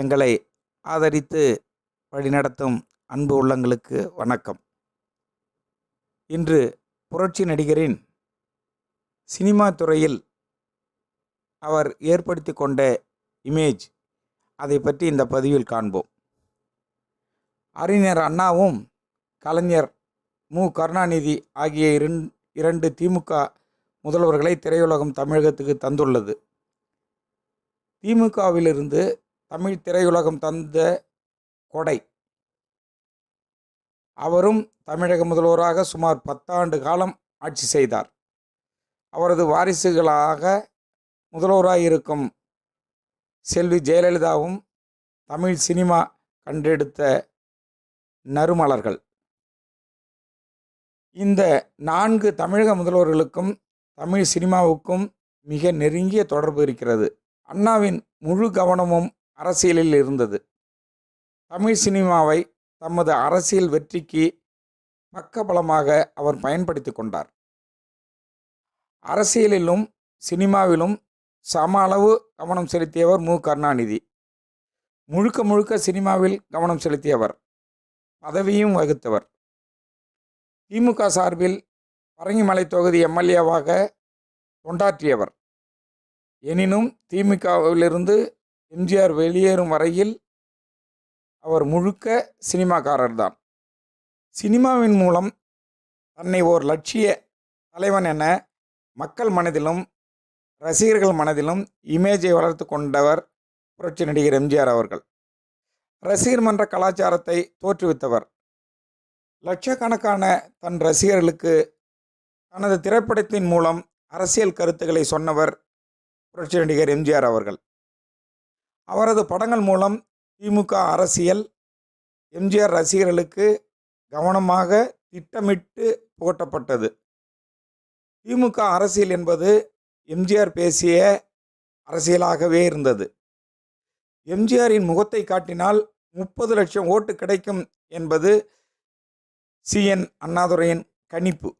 எங்களை ஆதரித்து வழிநடத்தும் அன்பு உள்ளங்களுக்கு வணக்கம். இன்று புரட்சி நடிகரின் சினிமா துறையில் அவர் ஏற்படுத்தி கொண்ட இமேஜ் அதை பற்றி இந்த பதிவில் காண்போம். அறிஞர் அண்ணாவும் கலைஞர் மு. கருணாநிதி ஆகிய இரண்டு திமுக முதல்வர்களை திரையுலகம் தமிழகத்துக்கு தந்துள்ளது. திமுகவிலிருந்து தமிழ் திரையுலகம் தந்த கொடை. அவரும் தமிழக முதல்வராக சுமார் பத்தாண்டு காலம் ஆட்சி செய்தார். அவரது வாரிசுகளாக முதல்வராக இருக்கும் செல்வி ஜெயலலிதாவும் தமிழ் சினிமா கண்டெடுத்த நறுமலர்கள். இந்த நான்கு தமிழக முதல்வர்களுக்கும் தமிழ் சினிமாவுக்கும் மிக நெருங்கிய தொடர்பு இருக்கிறது. அண்ணாவின் முழு கவனமும் அரசியலில் இருந்தது. தமிழ் சினிமாவை தமது அரசியல் வெற்றிக்கு பக்கபலமாக அவர் பயன்படுத்தி கொண்டார். அரசியலிலும் சினிமாவிலும் சம அளவு கவனம் செலுத்தியவர் மு. கருணாநிதி. முழுக்க முழுக்க சினிமாவில் கவனம் செலுத்தியவர் பதவியும் வகுத்தவர். திமுக சார்பில் பரங்கிமலை தொகுதி எம்எல்ஏவாக தொண்டாற்றியவர். எனினும் திமுகவிலிருந்து எம்ஜிஆர் வெளியேறும் வரையில் அவர் முழுக்க சினிமாக்காரர் தான் சினிமாவின் மூலம் தன்னை ஓர் லட்சிய தலைவன் என மக்கள் மனதிலும் ரசிகர்கள் மனதிலும் இமேஜை வளர்த்து கொண்டவர் புரட்சி நடிகர் எம்ஜிஆர் அவர்கள். ரசிகர் மன்ற கலாச்சாரத்தை தோற்றுவித்தவர். லட்சக்கணக்கான தன் ரசிகர்களுக்கு தனது திரைப்படத்தின் மூலம் அரசியல் கருத்துக்களை சொன்னவர் புரட்சி நடிகர் எம்ஜிஆர் அவர்கள். அவரது படங்கள் மூலம் திமுக அரசியல் எம்ஜிஆர் ரசிகர்களுக்கு கவனமாக திட்டமிட்டு புகட்டப்பட்டது. திமுக அரசியல் என்பது எம்ஜிஆர் பேசிய அரசியலாகவே இருந்தது. எம்ஜிஆரின் முகத்தை காட்டினால் முப்பது லட்சம் ஓட்டு கிடைக்கும் என்பது சிஎன் அண்ணாதுரையின் கணிப்பு.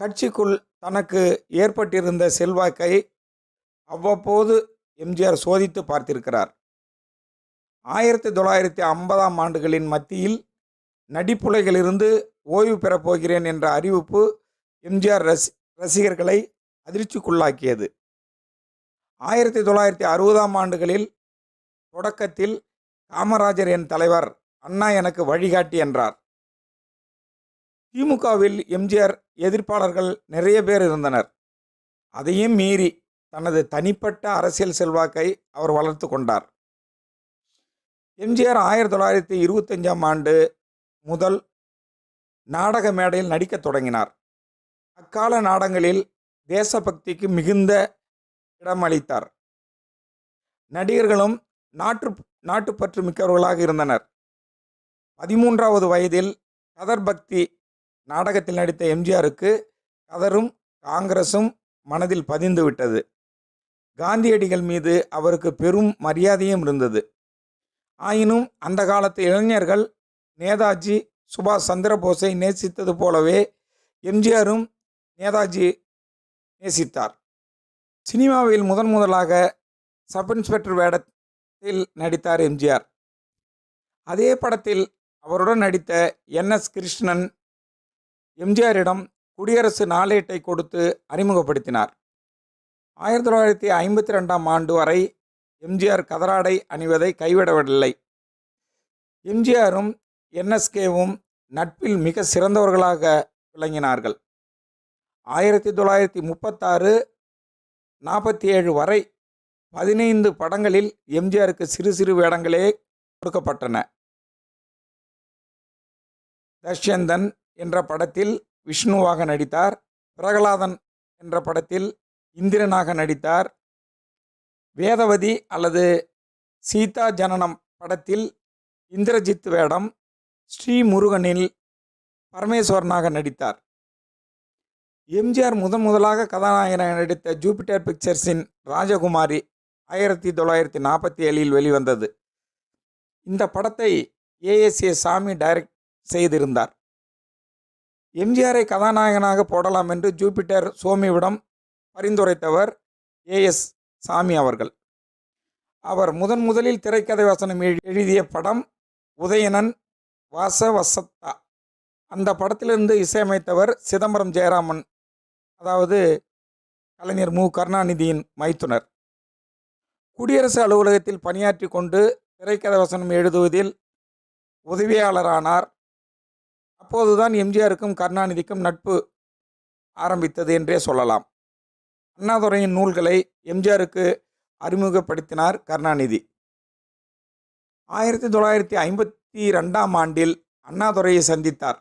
கட்சிக்குள் தனக்கு ஏற்பட்டிருந்த செல்வாக்கை அவ்வப்போது எம்ஜிஆர் சோதித்து பார்த்திருக்கிறார். ஆயிரத்தி தொள்ளாயிரத்தி ஐம்பதாம் ஆண்டுகளின் மத்தியில் நடிப்புலைகளிலிருந்து ஓய்வு பெறப் போகிறேன் என்ற அறிவிப்பு எம்ஜிஆர் ரசி ரசிகர்களை அதிர்ச்சிக்குள்ளாக்கியது. ஆயிரத்தி தொள்ளாயிரத்தி அறுபதாம் ஆண்டுகளில் தொடக்கத்தில் காமராஜர் என் தலைவர் அண்ணா எனக்கு வழிகாட்டி என்றார். திமுகவில் எம்ஜிஆர் எதிர்ப்பாளர்கள் நிறைய பேர் இருந்தனர். அதையும் மீறி தனது தனிப்பட்ட அரசியல் செல்வாக்கை அவர் வளர்த்து கொண்டார். எம்ஜிஆர் ஆயிரத்தி தொள்ளாயிரத்தி இருபத்தஞ்சாம் ஆண்டு முதல் நாடக மேடையில் நடிக்கத் தொடங்கினார். அக்கால நாடங்களில் தேசபக்திக்கு மிகுந்த இடமளித்தார் நடிகர்களும் நாட்டு நாட்டுப்பற்று மிக்கவர்களாக இருந்தனர். பதிமூன்றாவது வயதில் கதர் பக்தி நாடகத்தில் நடித்த எம்ஜிஆருக்கு கதரும் காங்கிரசும் மனதில் பதிந்துவிட்டது. காந்தியடிகள் மீது அவருக்கு பெரும் மரியாதையும் இருந்தது. ஆயினும் அந்த காலத்து இளைஞர்கள் நேதாஜி சுபாஷ் சந்திரபோஸை நேசித்தது போலவே எம்ஜிஆரும் நேதாஜி நேசித்தார். சினிமாவில் முதன் முதலாக சப் இன்ஸ்பெக்டர் வேடத்தில் நடித்தார் எம்ஜிஆர். அதே படத்தில் அவருடன் நடித்த என் எஸ் கிருஷ்ணன் எம்ஜிஆரிடம் குடியரசு நாளேட்டை கொடுத்து அறிமுகப்படுத்தினார். ஆயிரத்தி தொள்ளாயிரத்தி ஐம்பத்தி ரெண்டாம் ஆண்டு வரை எம்ஜிஆர் கதராடை அணிவதை கைவிடவில்லை. எம்ஜிஆரும் என்எஸ்கேவும் நட்பில் மிக சிறந்தவர்களாக விளங்கினார்கள். ஆயிரத்தி தொள்ளாயிரத்தி முப்பத்தாறு நாற்பத்தி ஏழு வரை பதினைந்து படங்களில் எம்ஜிஆருக்கு சிறு சிறு வேடங்களே கொடுக்கப்பட்டன. தஷ்யந்தன் என்ற படத்தில் விஷ்ணுவாக நடித்தார். பிரகலாதன் என்ற படத்தில் இந்திரனாக நடித்தார். வேதவதி அல்லது சீதா ஜனனம் படத்தில் இந்திரஜித் வேடம் ஸ்ரீமுருகனில் பரமேஸ்வரனாக நடித்தார். எம்ஜிஆர் முதன் முதலாக கதாநாயகனாக நடித்த ஜூபிட்டர் பிக்சர்ஸின் ராஜகுமாரி ஆயிரத்தி தொள்ளாயிரத்தி நாற்பத்தி ஏழில் வெளிவந்தது. இந்த படத்தை ஏஎஸ்ஏ சாமி டைரக்ட் செய்திருந்தார். எம்ஜிஆரை கதாநாயகனாக போடலாம் என்று ஜூபிட்டர் சோமிவிடம் பரிந்துரைத்தவர் ஏஎஸ் சாமி அவர்கள். அவர் முதன் முதலில் திரைக்கதை வசனம் எழு- எழுதிய படம் உதயணன் வாசவசத்தா. அந்த படத்திலிருந்து இசையமைத்தவர் சிதம்பரம் ஜெயராமன் அதாவது கலைஞர் மு. கருணாநிதியின் மைத்துனர். குடியரசு அலுவலகத்தில் பணியாற்றி கொண்டு திரைக்கதை வசனம் எழுதுவதில் உதவியாளரானார். அப்போதுதான் எம்ஜிஆருக்கும் கருணாநிதிக்கும் நட்பு ஆரம்பித்தது என்றே சொல்லலாம். அண்ணாதுரையின் நூல்களை எம்ஜிஆருக்கு அறிமுகப்படுத்தினார் கருணாநிதி. ஆயிரத்தி தொள்ளாயிரத்தி ஐம்பத்தி ரெண்டாம் ஆண்டில் அண்ணாதுரையை சந்தித்தார்.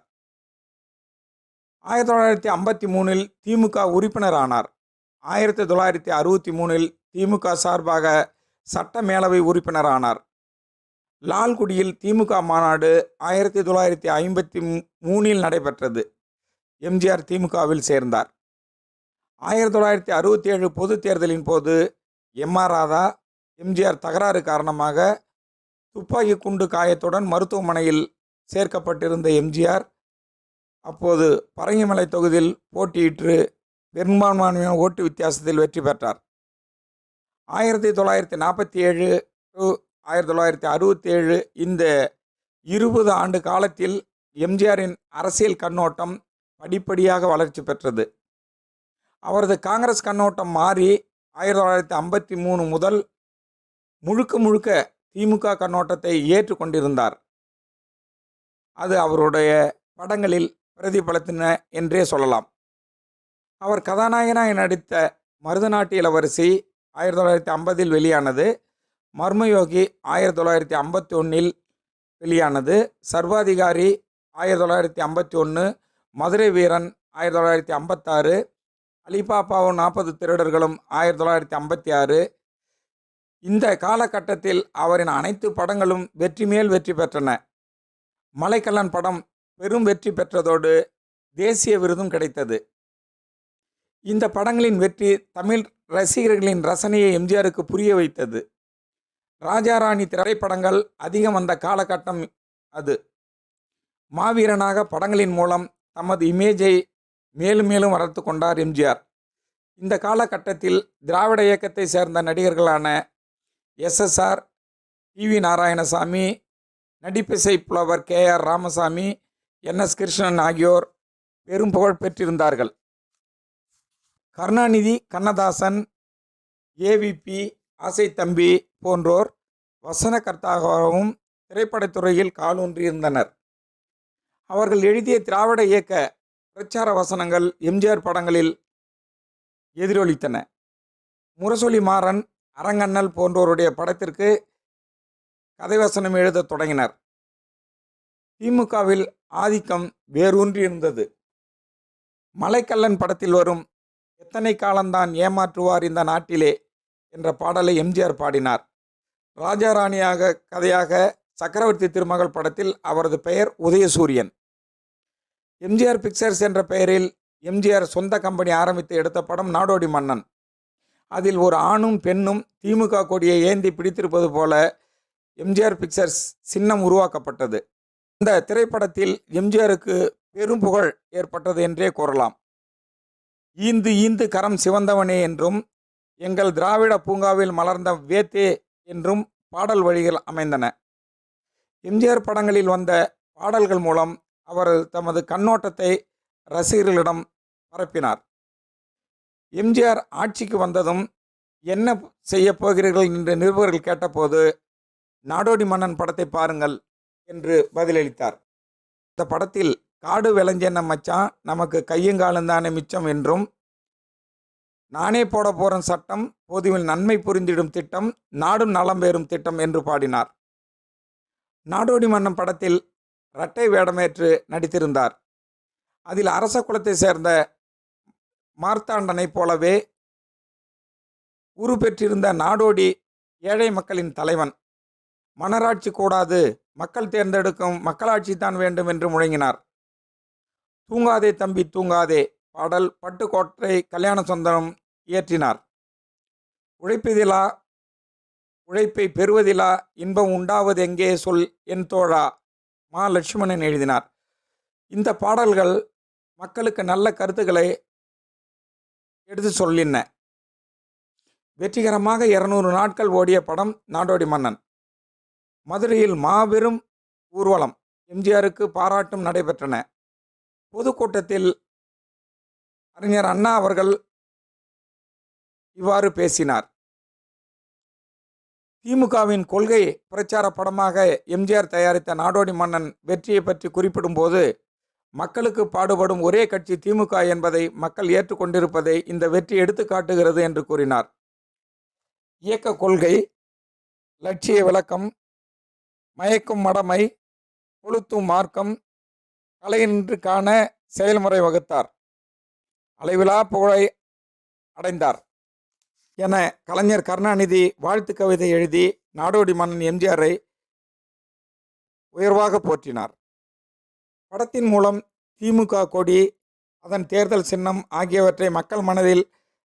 ஆயிரத்தி தொள்ளாயிரத்தி ஐம்பத்தி மூணில் திமுக உறுப்பினர் ஆனார் ஆயிரத்தி தொள்ளாயிரத்தி அறுபத்தி மூணில் திமுக சார்பாக சட்ட மேலவை உறுப்பினர் ஆனார் லால்குடியில் திமுக மாநாடு ஆயிரத்தி தொள்ளாயிரத்தி ஐம்பத்தி மூணில் நடைபெற்றது. எம்ஜிஆர் திமுகவில் சேர்ந்தார். ஆயிரத்தி தொள்ளாயிரத்தி அறுபத்தி ஏழு பொதுத் தேர்தலின் போது எம்ஆர் ராதா எம்ஜிஆர் தகராறு காரணமாக துப்பாக்கி குண்டு காயத்துடன் மருத்துவமனையில் சேர்க்கப்பட்டிருந்த எம்ஜிஆர் அப்போது பரங்கிமலை தொகுதியில் போட்டியிட்டு பெரும்பான்மையான ஓட்டு வித்தியாசத்தில் வெற்றி பெற்றார். ஆயிரத்தி தொள்ளாயிரத்தி நாற்பத்தி ஏழு டு ஆயிரத்தி தொள்ளாயிரத்தி அறுபத்தி ஏழு இந்த இருபது ஆண்டு காலத்தில் எம்ஜிஆரின் அரசியல் கண்ணோட்டம் படிப்படியாக வளர்ச்சி பெற்றது. அவரது காங்கிரஸ் கண்ணோட்டம் மாறி ஆயிரத்தி தொள்ளாயிரத்தி ஐம்பத்தி மூணு முதல் முழுக்க முழுக்க திமுக கண்ணோட்டத்தை ஏற்றுக்கொண்டிருந்தார். அது அவருடைய படங்களில் பிரதிபலித்தன என்றே சொல்லலாம். அவர் கதாநாயகனாக நடித்த மருதநாட்டு இளவரசி ஆயிரத்தி தொள்ளாயிரத்தி ஐம்பதில் வெளியானது மர்மயோகி ஆயிரத்தி தொள்ளாயிரத்தி ஐம்பத்தி ஒன்றில் வெளியானது சர்வாதிகாரி ஆயிரத்தி தொள்ளாயிரத்தி ஐம்பத்தி ஒன்று மதுரை வீரன் ஆயிரத்தி தொள்ளாயிரத்தி ஐம்பத்தாறு அலிபாபாவும் நாற்பது திருடர்களும் ஆயிரத்தி தொள்ளாயிரத்தி ஐம்பத்தி ஆறு. இந்த காலகட்டத்தில் அவரின் அனைத்து படங்களும் வெற்றி மேல் வெற்றி பெற்றன. மலைக்கல்லன் படம் பெரும் வெற்றி பெற்றதோடு தேசிய விருதும் கிடைத்தது. இந்த படங்களின் வெற்றி தமிழ் ரசிகர்களின் ரசனையை எம்ஜிஆருக்கு புரிய வைத்தது. ராஜாராணி திரைப்படங்கள் அதிகம் வந்த காலகட்டம் அது. மாவீரனாக படங்களின் மூலம் தமது இமேஜை மேலும் மேலும் வளர்த்து கொண்டார் எம்ஜிஆர். இந்த காலகட்டத்தில் திராவிட இயக்கத்தை சேர்ந்த நடிகர்களான எஸ்எஸ்ஆர் வி நாராயணசாமி நடிப்பிசை புலவர் K R Ramasamy N S Krishnan ஆகியோர் பெரும் புகழ் பெற்றிருந்தார்கள். கருணாநிதி கண்ணதாசன் ஏவிபி ஆசை தம்பி போன்றோர் வசனகர்த்தாகவும் திரைப்படத்துறையில் காலூன்றியிருந்தனர். அவர்கள் எழுதிய திராவிட இயக்க பிரச்சார வசனங்கள் எம்ஜிஆர் படங்களில் எதிரொலித்தன. முரசொலி மாறன் அரங்கண்ணல் போன்றோருடைய படத்திற்கு கதை வசனம் எழுதத் தொடங்கினர். திமுகவில் ஆதிக்கம் வேரூன்றியிருந்தது மலைக்கல்லன் படத்தில் வரும் எத்தனை காலம்தான் ஏமாற்றுவார் இந்த நாட்டிலே என்ற பாடலை எம்ஜிஆர் பாடினார். ராஜாராணியாக கதையாக சக்கரவர்த்தி திருமகள் படத்தில் அவரது பெயர் உதயசூரியன். எம்ஜிஆர் பிக்சர்ஸ் என்ற பெயரில் எம்ஜிஆர் சொந்த கம்பெனி ஆரம்பித்து எடுத்த படம் நாடோடி மன்னன். அதில் ஒரு ஆணும் பெண்ணும் திமுக கொடியை ஏந்தி பிடித்திருப்பது போல எம்ஜிஆர் பிக்சர்ஸ் சின்னம் உருவாக்கப்பட்டது. இந்த திரைப்படத்தில் எம்ஜிஆருக்கு பெரும் புகழ் ஏற்பட்டது என்றே கூறலாம். ஈந்து ஈந்து கரம் சிவந்தவனே என்றும் எங்கள் திராவிட பூங்காவில் மலர்ந்த வேத்தே என்றும் பாடல் வழிகள் அமைந்தன. எம்ஜிஆர் படங்களில் வந்த பாடல்கள் மூலம் அவர் தமது கண்ணோட்டத்தை ரசிகர்களிடம் பரப்பினார். எம்ஜிஆர் ஆட்சிக்கு வந்ததும் என்ன செய்ய போகிறீர்கள் என்று நிருபர்கள் கேட்டபோது நாடோடி மன்னன் படத்தை பாருங்கள் என்று பதிலளித்தார். இந்த படத்தில் காடு விளைஞ்சென்ன மச்சான் நமக்கு கையங்காலும் தானே மிச்சம் என்றும் நானே போட போகிற சட்டம் பொதுவில் நன்மை புரிந்திடும் திட்டம் நாடும் நலம் பெறும் திட்டம் என்று பாடினார். நாடோடி மன்னன் படத்தில் இரட்டை வேடமேற்று நடித்திருந்தார். அதில் அரச குலத்தை சேர்ந்த மார்த்தாண்டனைப் போலவே உரு பெற்றிருந்த நாடோடி ஏழை மக்களின் தலைவன். மனராட்சி கூடாது மக்கள் தேர்ந்தெடுக்கும் மக்களாட்சி தான் வேண்டும் என்று முழங்கினார். தூங்காதே தம்பி தூங்காதே பாடல் பட்டுக்கோட்டை கல்யாண சொந்தனம் இயற்றினார். உழைப்பதிலா உழைப்பை பெறுவதிலா இன்பம் உண்டாவது எங்கே சொல் என் தோழா. மா லட்சுமணன் எழுதினார். இந்த பாடல்கள் மக்களுக்கு நல்ல கருத்துக்களை எடுத்து சொல்லின. வெற்றிகரமாக இருநூறு நாட்கள் ஓடிய படம் நாடோடி மன்னன். மதுரையில் மாபெரும் ஊர்வலம் எம்ஜிஆருக்கு பாராட்டும் நடைபெற்றன. பொதுக்கூட்டத்தில் அறிஞர் அண்ணா அவர்கள் இவ்வாறு பேசினார். திமுகவின் கொள்கை பிரச்சார படமாக எம்ஜிஆர் தயாரித்த நாடோடி மன்னன் வெற்றியை பற்றி குறிப்பிடும்போது மக்களுக்கு பாடுபடும் ஒரே கட்சி திமுக என்பதை மக்கள் ஏற்றுக்கொண்டிருப்பதை இந்த வெற்றி எடுத்து காட்டுகிறது என்று கூறினார். இயக்க கொள்கை லட்சிய விளக்கம் மயக்கும் மடமை கொளுத்தும் மார்க்கம் கலையின்று காண செயல்முறை வகுத்தார். அளவிலா புகழை அடைந்தார். என கலைஞர் கருணாநிதி வாழ்த்து கவிதை எழுதி நாடோடி மன்னன் எம்ஜிஆரை உயர்வாக போற்றினார். படத்தின் மூலம் திமுக கொடி அதன் தேர்தல் சின்னம் ஆகியவற்றை மக்கள் மனதில்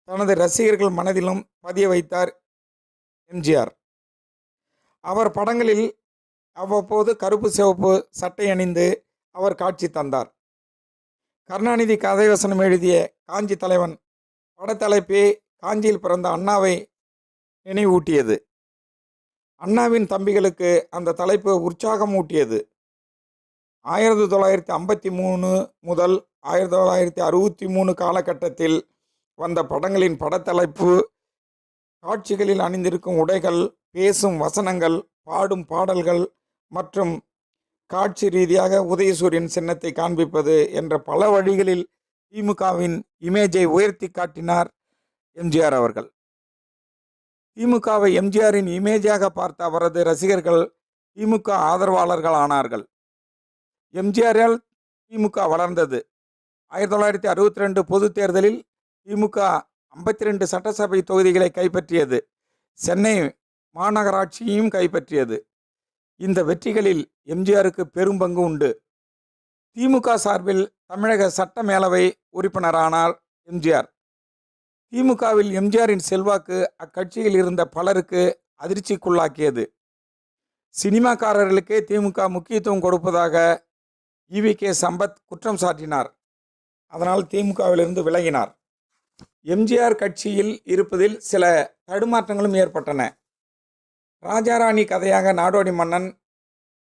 தனது ரசிகர்கள் மனதிலும் பதிய வைத்தார் எம்ஜிஆர். அவர் படங்களில் அவ்வப்போது கருப்பு சிவப்பு சட்டை அணிந்து அவர் காட்சி தந்தார். கருணாநிதி கதைவசனம் எழுதிய காஞ்சி தலைவன் படத்தலைப்பே காஞ்சியில் பிறந்த அண்ணாவை நினைவூட்டியது. அண்ணாவின் தம்பிகளுக்கு அந்த தலைப்பு உற்சாகம் ஊட்டியது ஆயிரத்தி தொள்ளாயிரத்தி ஐம்பத்தி மூணு முதல் ஆயிரத்தி தொள்ளாயிரத்தி அறுபத்தி மூணு காலகட்டத்தில் வந்த படங்களின் படத்தலைப்பு காட்சிகளில் அணிந்திருக்கும் உடைகள் பேசும் வசனங்கள் பாடும் பாடல்கள் மற்றும் காட்சி ரீதியாக உதயசூரியன் சின்னத்தை காண்பிப்பது என்ற பல வழிகளில் திமுகவின் இமேஜை உயர்த்தி காட்டினார் எம்ஜிஆர் அவர்கள். திமுகவை எம்ஜிஆரின் இமேஜாக பார்த்த அவரது ரசிகர்கள் திமுக ஆதரவாளர்கள் ஆனார்கள் எம்ஜிஆரால் திமுக வளர்ந்தது. ஆயிரத்தி தொள்ளாயிரத்தி அறுபத்தி ரெண்டு பொது தேர்தலில் திமுக ஐம்பத்தி ரெண்டு சட்டசபை தொகுதிகளை கைப்பற்றியது. சென்னை மாநகராட்சியையும் கைப்பற்றியது. இந்த வெற்றிகளில் எம்ஜிஆருக்கு பெரும் பங்கு உண்டு. திமுக சார்பில் தமிழக சட்ட மேலவை உறுப்பினரானார் எம்ஜிஆர். திமுகவில் எம்ஜிஆரின் செல்வாக்கு அக்கட்சியில் இருந்த பலருக்கு அதிர்ச்சிக்குள்ளாக்கியது. சினிமாக்காரர்களுக்கே திமுக முக்கியத்துவம் கொடுப்பதாக இவி கே. சம்பத் குற்றம் சாட்டினார். அதனால் திமுகவிலிருந்து விலகினார். எம்ஜிஆர் கட்சியில் இருப்பதில் சில தடுமாற்றங்களும் ஏற்பட்டன. ராஜாராணி கதையாக நாடோடி மன்னன்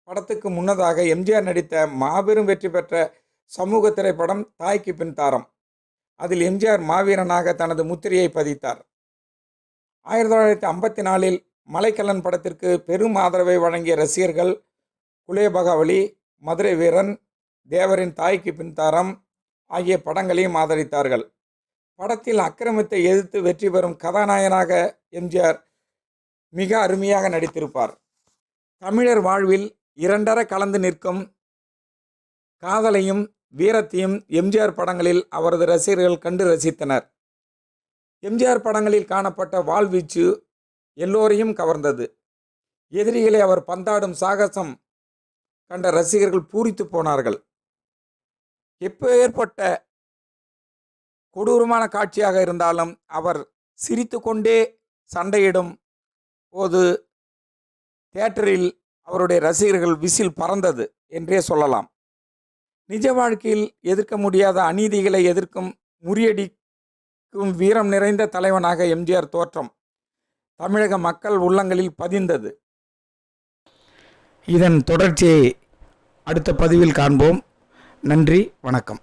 படத்துக்கு முன்னதாக எம்ஜிஆர் நடித்த மாபெரும் வெற்றி பெற்ற சமூக திரைப்படம் தாய்க்கு பின் தாரம். அதில் எம்ஜிஆர் மாவீரனாக தனது முத்திரையை பதித்தார். ஆயிரத்தி தொள்ளாயிரத்தி ஐம்பத்தி நாலில் மலைக்கல்லன் படத்திற்கு பெரும் ஆதரவை வழங்கிய ரசிகர்கள் குலேபகாவலி மதுரை வீரன் தேவரின் தாய்க்கு பின்தாரம் ஆகிய படங்களையும் ஆதரித்தார்கள். படத்தில் அக்கிரமத்தை எதிர்த்து வெற்றி பெறும் கதாநாயகனாக எம்ஜிஆர் மிக அருமையாக நடித்திருப்பார். தமிழர் வாழ்வில் இரண்டர கலந்து நிற்கும் காதலையும் வீரத்தையும் எம்ஜிஆர் படங்களில் அவரது ரசிகர்கள் கண்டு ரசித்தனர். எம்ஜிஆர் படங்களில் காணப்பட்ட வாழ்வீச்சு எல்லோரையும் கவர்ந்தது. எதிரிகளை அவர் பந்தாடும் சாகசம் கண்ட ரசிகர்கள் பூரித்து போனார்கள். எப்போ ஏற்பட்ட கொடூரமான காட்சியாக இருந்தாலும் அவர் சிரித்து கொண்டே சண்டையிடும் போது தேட்டரில் அவருடைய ரசிகர்கள் விசில் பறந்தது என்றே சொல்லலாம். நிஜ வாழ்க்கையில் எதிர்க்க முடியாத அநீதிகளை எதிர்க்கும் முறியடிக்கும் வீரம் நிறைந்த தலைவனாக எம்ஜிஆர் தோற்றம் தமிழக மக்கள் உள்ளங்களில் பதிந்தது. இதன் தொடர்ச்சியை அடுத்த பதிவில் காண்போம். நன்றி வணக்கம்.